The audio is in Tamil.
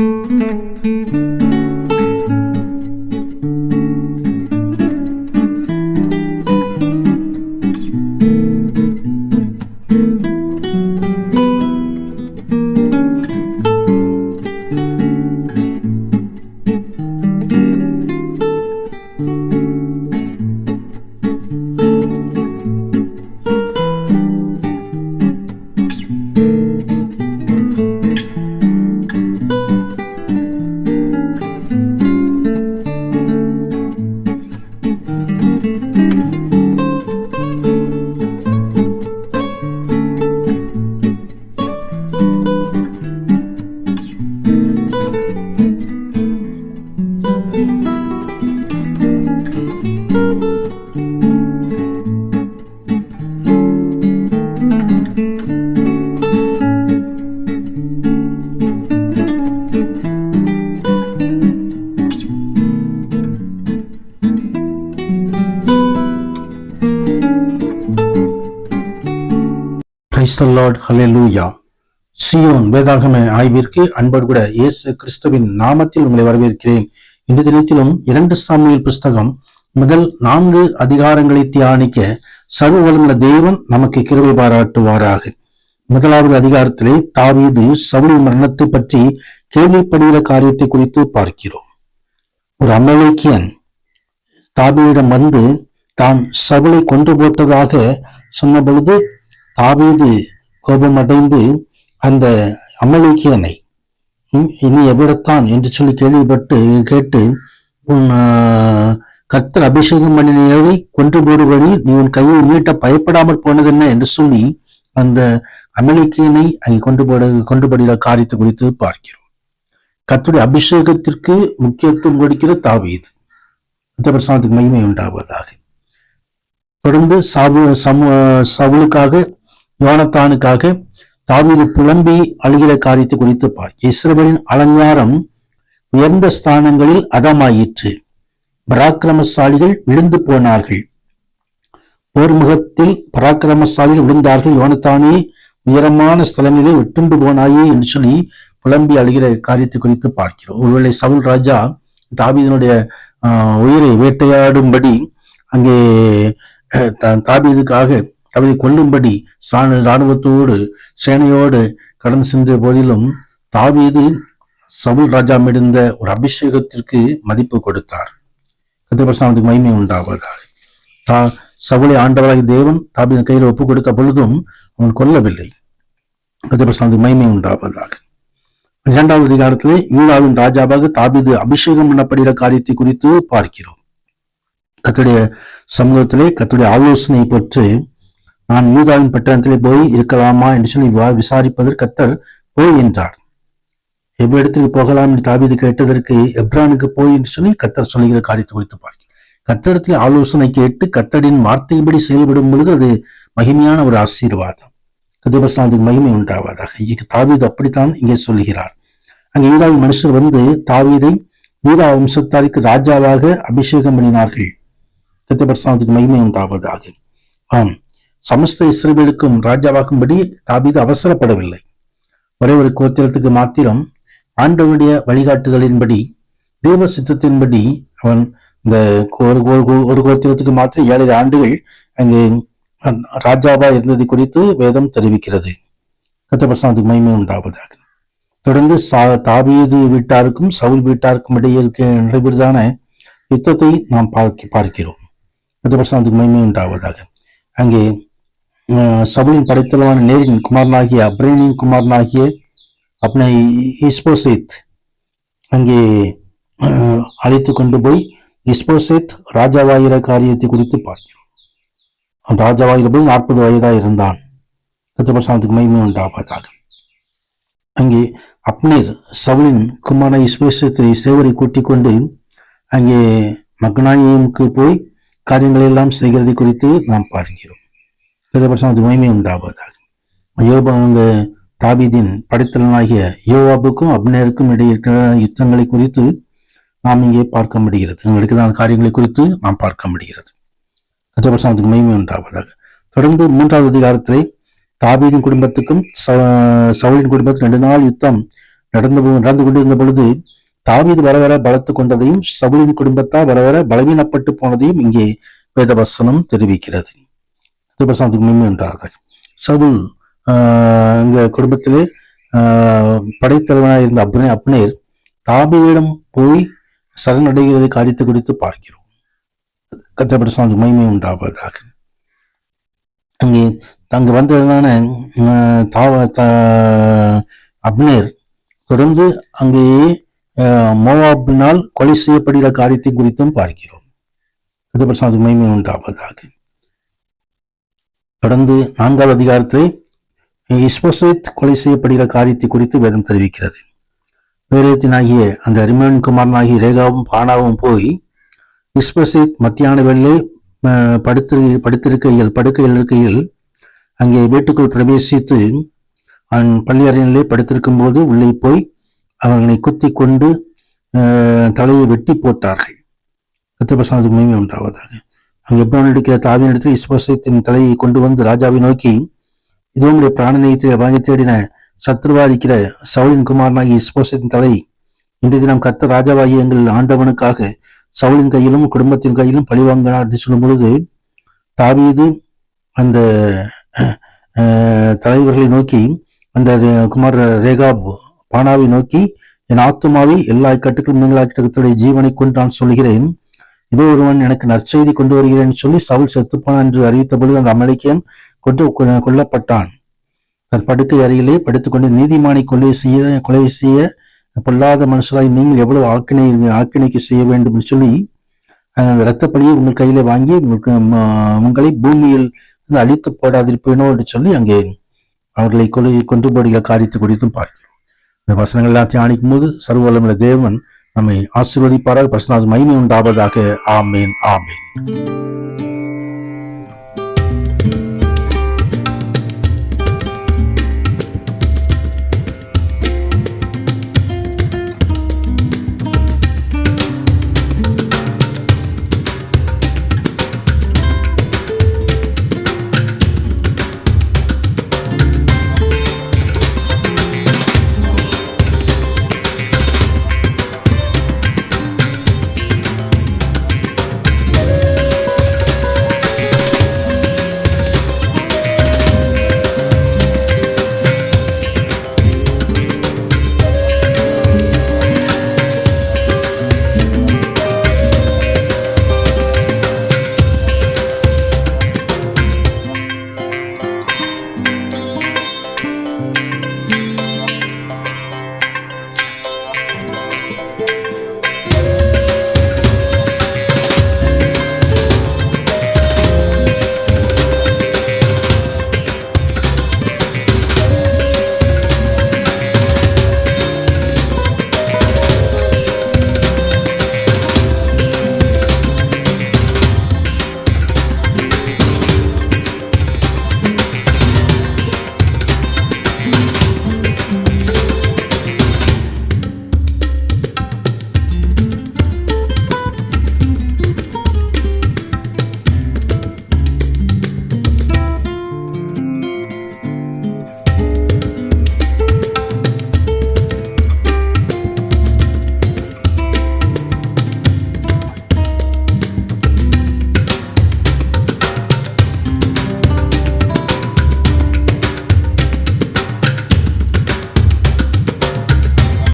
う。லார்ட் ஹலெலூயா சியோன் வேதாகம ஆய்விற்கு அன்பர் கூட இயேசு கிறிஸ்துவின் நாமத்தில் உங்களை வரவேற்கிறேன். இந்த தினத்திலும் இரண்டு சாமியல் புஸ்தகம் முதல் நான்கு அதிகாரங்களை தியானிக்க சர்வ வளமுள்ள தேவன் நமக்கு கிருவை பாராட்டுவாராக. முதலாவது அதிகாரத்திலே தாவீது சவுளி மரணத்தை பற்றி கேள்விப்படுகிற காரியத்தை குறித்து பார்க்கிறோம். ஒரு அமலேக்கியன் தாபியிடம் வந்து தான் சவுளை கொன்று போட்டதாக சொன்ன பொழுது தாவீது கோபமடைந்து அந்த அமலிக்கியனை இனி எவ்விடத்தான்? என்று சொல்லி கேள்விப்பட்டு கேட்டு உன் ஆஹ், கர்த்தர் அபிஷேகம் பண்ணினவை கொன்று போடுபடி நீ உன் கையை நீட்ட பயப்படாமல் போனதென்ன? என்று சொல்லி அந்த அமலிக்கியனை அங்கே கொண்டு போட கொண்டு போடுகிற காரியத்தை குறித்து பார்க்கிறோம். கத்துடைய அபிஷேகத்திற்கு முக்கியத்துவம் கொடுக்கிற தாவீது. பிரசாதத்துக்கு மகிமை உண்டாவதாக. தொடர்ந்து சாபு சமூ சவுலுக்காக யோனத்தானுக்காக தாவீது புலம்பி அழுகிற காரியத்தை குறித்து பார். இஸ்ரவேலின் அலங்காரம் உயர்ந்த ஸ்தானங்களில் அதமாயிற்று. பராக்கிரமசாலிகள் விழுந்து போனார்கள். போர்முகத்தில் பராக்கிரமசாலிகள் விழுந்தார்கள். யோனத்தானே உயரமான ஸ்தலங்களிலே வெட்டுண்டு போனாயே என்று சொல்லி புலம்பி அழுகிற காரியத்தை குறித்து பார்க்கிறோம். ஒருவேளை சவுல் ராஜா தாபீதனுடைய ஆஹ், உயிரை வேட்டையாடும்படி அங்கே அஹ், அவரை கொல்லும்படி ராணு- ராணுவத்தோடு சேனையோடு கடந்து சென்ற போதிலும் தாவீது சவுல் ராஜா மிடுந்த ஒரு அபிஷேகத்திற்கு மதிப்பு கொடுத்தார். கத்திரபிரசாமத்துக்கு மகிமை உண்டாவதால் தா சவுளை ஆண்டவராகி தேவன் தாபியின் கையில் ஒப்பு கொடுத்த பொழுதும் அவன் கொல்லவில்லை. கத்திரபிரசாமத்துக்கு மகிமை உண்டாவதாக. இரண்டாவது அதிகாரத்திலே யூதாவின் ராஜாவாக தாபீது அபிஷேகம் பண்ணப்படுகிற காரியத்தை குறித்து பார்க்கிறோம். கத்துடைய சமூகத்திலே கத்துடைய ஆலோசனை பெற்று நான் யூதாவின் பட்டணத்திலே போய் இருக்கலாமா என்று சொல்லி வா- விசாரிப்பதற்கு கத்தர் போய் என்றார். எவ்விடத்திற்கு போகலாம் என்று தாபீது கேட்டதற்கு எப்ரானுக்கு போய் என்று சொல்லி கத்தர் சொல்லுகிற காரியத்தை குறித்து பார்க்க கத்தடத்தில் ஆலோசனை கேட்டு கத்தரின் வார்த்தையின்படி செயல்படும் பொழுது அது மகிமையான ஒரு ஆசீர்வாதம். கதிபசாந்துக்கு மகிமை உண்டாவதாக. இங்கு தாவீது அப்படித்தான் இங்கே சொல்லுகிறார். அங்கே யூதாவின் மனுஷர் வந்து தாவீதை யூதா வம்சத்தாருக்கு ராஜாவாக அபிஷேகம் பண்ணினார்கள். கத்திபசாந்துக்கு மகிமை உண்டாவதாக. ஆம். சமஸ்த இஸ்ரேலுக்கும் ராஜாவாகும்படி தாபீது அவசரப்படவில்லை. ஒரே ஒரு கோத்திரத்துக்கு மாத்திரம் ஆண்டவனுடைய வழிகாட்டுதலின்படி தேவ சித்தத்தின்படி அவன் இந்த ஒரு ஒரு- கோத்திரத்துக்கு மாத்திரம் ஏழு ஆண்டுகள் அங்கே ராஜாவா இருந்ததை குறித்து வேதம் தெரிவிக்கிறது. கத்தபிரசாந்துக்கு மகிமை உண்டாவதாக. தொடர்ந்து சா- தாபீது வீட்டாருக்கும் சவுல் வீட்டாருக்கும் இடையே இருக்க நடைபெறுதான யுத்தத்தை நாம் பார்க்க பார்க்கிறோம். கத்தபிரசாந்துக்கு மகிமை உண்டாவதாக. அங்கே அஹ், சவுலின் நேரின் குமாரனாகிய அப்ரேனின் குமாரனாகிய அப்னை இஸ்போசேத் அங்கே அழைத்து கொண்டு போய் இஸ்போசேத் ராஜாவாயிர காரியத்தை குறித்து பார்க்கிறோம் அந்த ராஜாவாயிர போய் நாற்பது வயதாக இருந்தான். கத்தபிரசாந்துக்கு மகிமை உண்டாவதாக. அங்கே அப்னேர் சவுலின் குமார இஸ்பேசத்தை சேவரை கூட்டிக் கொண்டு அங்கே மக்னாயிமுக்கு போய் காரியங்களெல்லாம் செய்கிறது குறித்து நாம் பார்க்கிறோம். கத்தபிரசாந்து மகிமை உண்டாவதாக. யோபா அங்க படைத்தலனாகிய யோவாபுக்கும் அப்னேருக்கும் இடையே இருக்கிற யுத்தங்களை குறித்து நாம் இங்கே பார்க்க முடிகிறது. அங்களுக்குதான காரியங்களை குறித்து நாம் பார்க்க முடிகிறது. கத்தபிரசாந்துக்கு மகிமை உண்டாவதாக. தொடர்ந்து மூன்றாவது அதிகாரத்திலே தாபீதின் குடும்பத்துக்கும் ச- சவுலின் குடும்பத்துக்கு ரெண்டு நாள் யுத்தம் நடந்து நடந்து கொண்டிருந்த பொழுது தாவீது வர வர பலத்து கொண்டதையும் சவுலின் குடும்பத்தால் வர வர பலவீனப்பட்டு போனதையும் இங்கே வேதவசனம் தெரிவிக்கிறது. திருப்பசாமத்துக்கு மேன்மை உண்டார்கள் சவுல் ஆஹ் இந்த குடும்பத்திலே படைத்தலைவனாக இருந்த அப்னே அப்னேர் தாபியிடம் போய் சரணடைகிறது காரியத்தை குறித்து பார்க்கிறோம். கத்தப்பட மகிமை உண்டாவதாக. அங்கே அங்கு வந்ததான தாவ த- அப்னேர் தொடர்ந்து அங்கேயே ஆஹ் மோவாபினால் கொலை செய்யப்படுகிற காரியத்தை குறித்தும் பார்க்கிறோம். கத்தப்பட மகிமை உண்டாவதாக. தொடர்ந்து நான்காவது அதிகாரத்தை இஸ்போசேத் கொலை செய்யப்படுகிற காரியத்தை குறித்து வேதம் தெரிவிக்கிறது. வேதத்தினாகிய அந்த அரிமன் குமாரனாகிய ரேகாவும் பானாவும் போய் இஸ்போசேத் மத்தியான வேளையிலே படுத்து படுத்திருக்கையில் படுக்கையில் இருக்கையில் அங்கே வீட்டுக்குள் பிரவேசித்து அவன் பள்ளி அறையிலே படுத்திருக்கும் போது உள்ளே போய் அவனை குத்தி கொண்டு தலையை வெட்டி போட்டார்கள். கத்திரபிரசாதத்துக்கு மகிமை உண்டாவதாக. எப்படி இருக்கிற தாவின் இடத்தில் இஸ்போசேத்தின் தலையை கொண்டு வந்து ராஜாவை நோக்கி இது உங்களுடைய பிராணனை வாங்கி தேடின சத்ருவா இருக்கிற சவுலின் குமாரனாகி இஸ்போசத்தின் தலை இன்றைக்கு தினம் கத்த ராஜாவாகி எங்கள் ஆண்டவனுக்காக சவுலின் கையிலும் குடும்பத்தின் கையிலும் பழிவாங்கினார் என்று சொல்லும் பொழுது தாவீது அந்த தலைவர்களை நோக்கி அந்த குமார் ரேகாப் பானாவை நோக்கி என் ஆத்துமாவை எல்லா கட்டுக்களும் நீங்களாக்கிட்டத்துடைய ஜீவனை கொண்டு நான் சொல்கிறேன் இதோ ஒருவன் எனக்கு நற்செய்தி கொண்டு வருகிறேன் சொல்லி சவுல் செத்துப்பான் என்று அறிவித்த பொழுது அந்த அமலேக்கியன் கொண்டு கொ- கொல்லப்பட்டான். தன் படுக்கை அறையிலே படுத்துக்கொண்டு நீதிமானை கொலை செய்ய கொலை செய்ய பொல்லாத மனுஷராய் நீங்கள் எவ்வளவு ஆக்கினை ஆக்கினைக்கு செய்ய வேண்டும் என்று சொல்லி அந்த இரத்த உங்கள் கையில வாங்கி உங்களுக்கு உங்களை பூமியில் அழித்து போடாதிருப்பேனோ என்று சொல்லி அங்கே அவர்களை கொலை கொன்று போடுகிற காரியத்தை குறித்தும் பார்க்கிறோம். இந்த வசனங்கள் எல்லாம் தியானிக்கும் போது சர்வவல்லமுள்ள தேவன் நம்மை ஆசீர்வதிப்பாரால் பசுநாத் மகிமை உண்டாவதாக. ஆமேன் ஆமேன்.